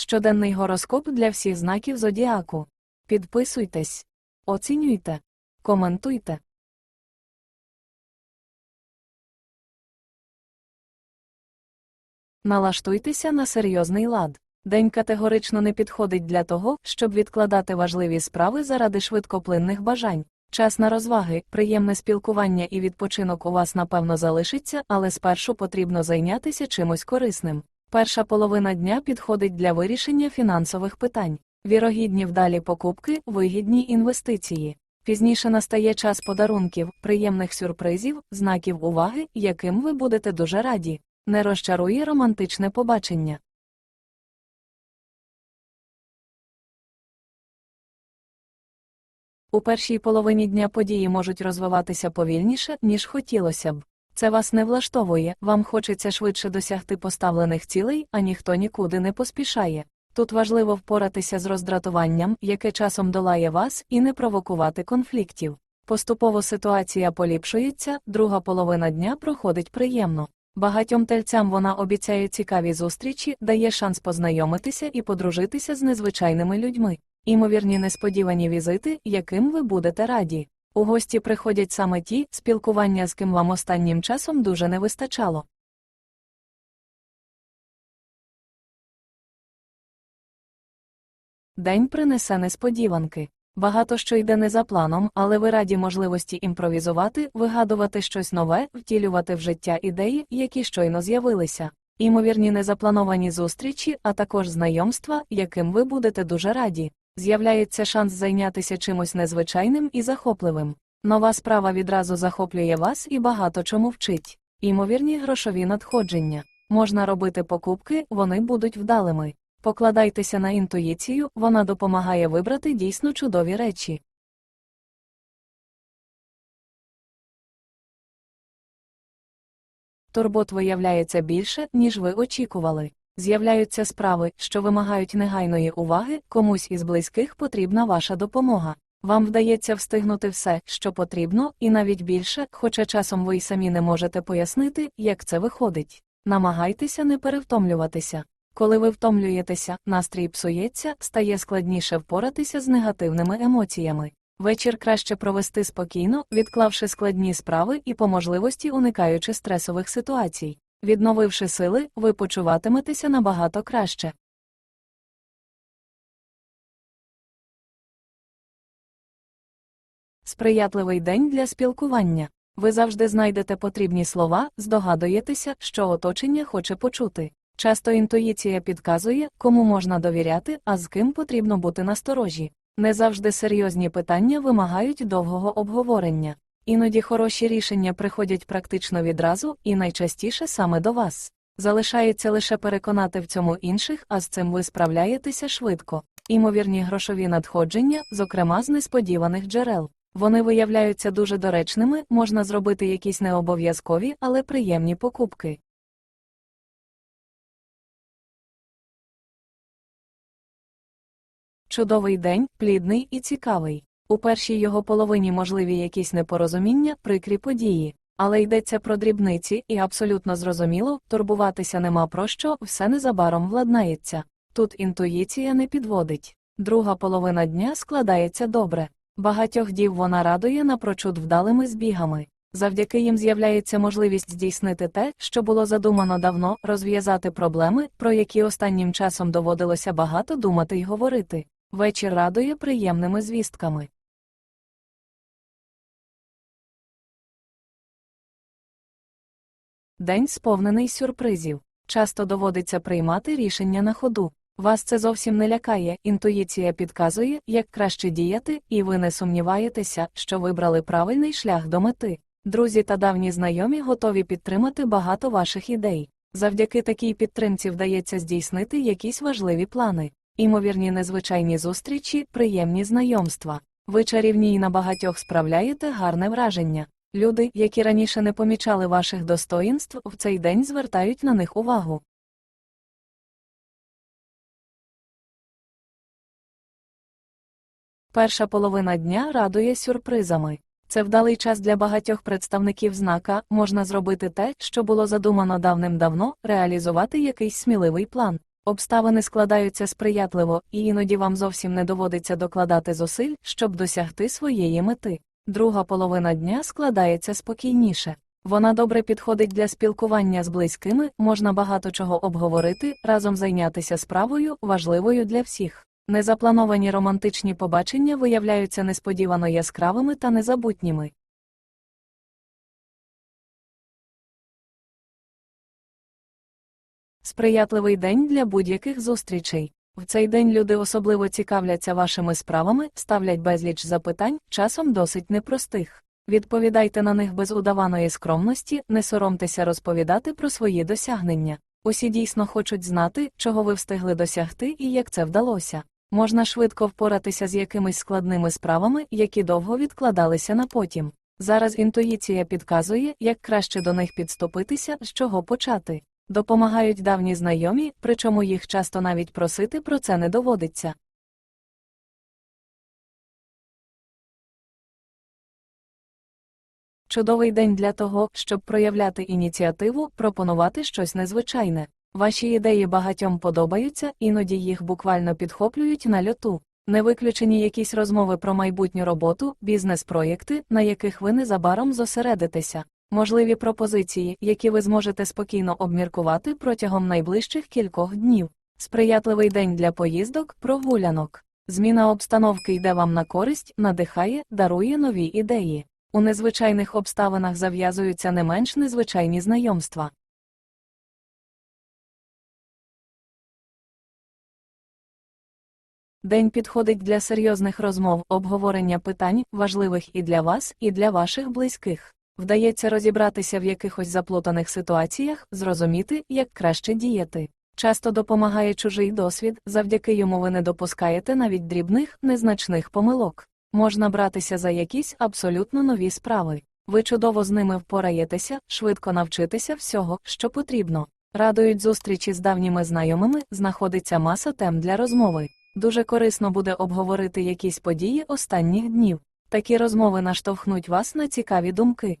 Щоденний гороскоп для всіх знаків зодіаку. Підписуйтесь, оцінюйте, коментуйте. Налаштуйтеся на серйозний лад. День категорично не підходить для того, щоб відкладати важливі справи заради швидкоплинних бажань. Час на розваги, приємне спілкування і відпочинок у вас напевно залишиться, але спершу потрібно зайнятися чимось корисним. Перша половина дня підходить для вирішення фінансових питань. Вірогідні вдалі покупки, вигідні інвестиції. Пізніше настає час подарунків, приємних сюрпризів, знаків уваги, яким ви будете дуже раді. Не розчарує романтичне побачення. У першій половині дня події можуть розвиватися повільніше, ніж хотілося б. Це вас не влаштовує, вам хочеться швидше досягти поставлених цілей, а ніхто нікуди не поспішає. Тут важливо впоратися з роздратуванням, яке часом долає вас, і не провокувати конфліктів. Поступово ситуація поліпшується, друга половина дня проходить приємно. Багатьом тельцям вона обіцяє цікаві зустрічі, дає шанс познайомитися і подружитися з незвичайними людьми. Імовірні несподівані візити, яким ви будете раді. У гості приходять саме ті, спілкування з ким вам останнім часом дуже не вистачало. День принесе несподіванки. Багато що йде не за планом, але ви раді можливості імпровізувати, вигадувати щось нове, втілювати в життя ідеї, які щойно з'явилися. Імовірні незаплановані зустрічі, а також знайомства, яким ви будете дуже раді. З'являється шанс зайнятися чимось незвичайним і захопливим. Нова справа відразу захоплює вас і багато чому вчить. Імовірні грошові надходження. Можна робити покупки, вони будуть вдалими. Покладайтеся на інтуїцію, вона допомагає вибрати дійсно чудові речі. Турбот виявляється більше, ніж ви очікували. З'являються справи, що вимагають негайної уваги, комусь із близьких потрібна ваша допомога. Вам вдається встигнути все, що потрібно, і навіть більше, хоча часом ви й самі не можете пояснити, як це виходить. Намагайтеся не перевтомлюватися. Коли ви втомлюєтеся, настрій псується, стає складніше впоратися з негативними емоціями. Вечір краще провести спокійно, відклавши складні справи і по можливості уникаючи стресових ситуацій. Відновивши сили, ви почуватиметеся набагато краще. Сприятливий день для спілкування. Ви завжди знайдете потрібні слова, здогадуєтеся, що оточення хоче почути. Часто інтуїція підказує, кому можна довіряти, а з ким потрібно бути насторожі. Не завжди серйозні питання вимагають довгого обговорення. Іноді хороші рішення приходять практично відразу і найчастіше саме до вас. Залишається лише переконати в цьому інших, а з цим ви справляєтеся швидко. Імовірні грошові надходження, зокрема з несподіваних джерел. Вони виявляються дуже доречними, можна зробити якісь необов'язкові, але приємні покупки. Чудовий день, плідний і цікавий. У першій його половині можливі якісь непорозуміння, прикрі події, але йдеться про дрібниці, і абсолютно зрозуміло, турбуватися нема про що, все незабаром владнається. Тут інтуїція не підводить. Друга половина дня складається добре. Багатьох дів вона радує напрочуд вдалими збігами. Завдяки їм з'являється можливість здійснити те, що було задумано давно, розв'язати проблеми, про які останнім часом доводилося багато думати й говорити. Вечір радує приємними звістками. День сповнений сюрпризів. Часто доводиться приймати рішення на ходу. Вас це зовсім не лякає, інтуїція підказує, як краще діяти, і ви не сумніваєтеся, що вибрали правильний шлях до мети. Друзі та давні знайомі готові підтримати багато ваших ідей. Завдяки такій підтримці вдається здійснити якісь важливі плани, імовірні незвичайні зустрічі, приємні знайомства. Ви чарівні і на багатьох справляєте гарне враження. Люди, які раніше не помічали ваших достоїнств, в цей день звертають на них увагу. Перша половина дня радує сюрпризами. Це вдалий час для багатьох представників знака, можна зробити те, що було задумано давним-давно, реалізувати якийсь сміливий план. Обставини складаються сприятливо, і іноді вам зовсім не доводиться докладати зусиль, щоб досягти своєї мети. Друга половина дня складається спокійніше. Вона добре підходить для спілкування з близькими, можна багато чого обговорити, разом зайнятися справою, важливою для всіх. Незаплановані романтичні побачення виявляються несподівано яскравими та незабутніми. Сприятливий день для будь-яких зустрічей. В цей день люди особливо цікавляться вашими справами, ставлять безліч запитань, часом досить непростих. Відповідайте на них без удаваної скромності, не соромтеся розповідати про свої досягнення. Усі дійсно хочуть знати, чого ви встигли досягти і як це вдалося. Можна швидко впоратися з якимись складними справами, які довго відкладалися на потім. Зараз інтуїція підказує, як краще до них підступитися, з чого почати. Допомагають давні знайомі, причому їх часто навіть просити про це не доводиться. Чудовий день для того, щоб проявляти ініціативу, пропонувати щось незвичайне. Ваші ідеї багатьом подобаються, іноді їх буквально підхоплюють на льоту. Не виключені якісь розмови про майбутню роботу, бізнес-проєкти, на яких ви незабаром зосередитеся. Можливі пропозиції, які ви зможете спокійно обміркувати протягом найближчих кількох днів. Сприятливий день для поїздок, прогулянок. Зміна обстановки йде вам на користь, надихає, дарує нові ідеї. У незвичайних обставинах зав'язуються не менш незвичайні знайомства. День підходить для серйозних розмов, обговорення питань, важливих і для вас, і для ваших близьких. Вдається розібратися в якихось заплутаних ситуаціях, зрозуміти, як краще діяти. Часто допомагає чужий досвід, завдяки йому ви не допускаєте навіть дрібних, незначних помилок. Можна братися за якісь абсолютно нові справи. Ви чудово з ними впораєтеся, швидко навчитеся всього, що потрібно. Радують зустрічі з давніми знайомими, знаходиться маса тем для розмови. Дуже корисно буде обговорити якісь події останніх днів. Такі розмови наштовхнуть вас на цікаві думки.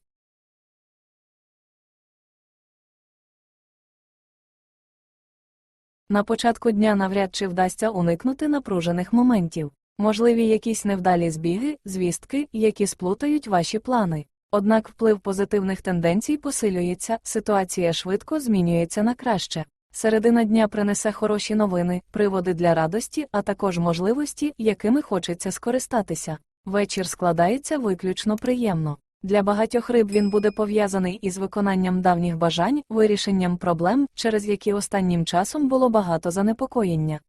На початку дня навряд чи вдасться уникнути напружених моментів. Можливі якісь невдалі збіги, звістки, які сплутають ваші плани. Однак вплив позитивних тенденцій посилюється, ситуація швидко змінюється на краще. Середина дня принесе хороші новини, приводи для радості, а також можливості, якими хочеться скористатися. Вечір складається виключно приємно. Для багатьох риб він буде пов'язаний із виконанням давніх бажань, вирішенням проблем, через які останнім часом було багато занепокоєння.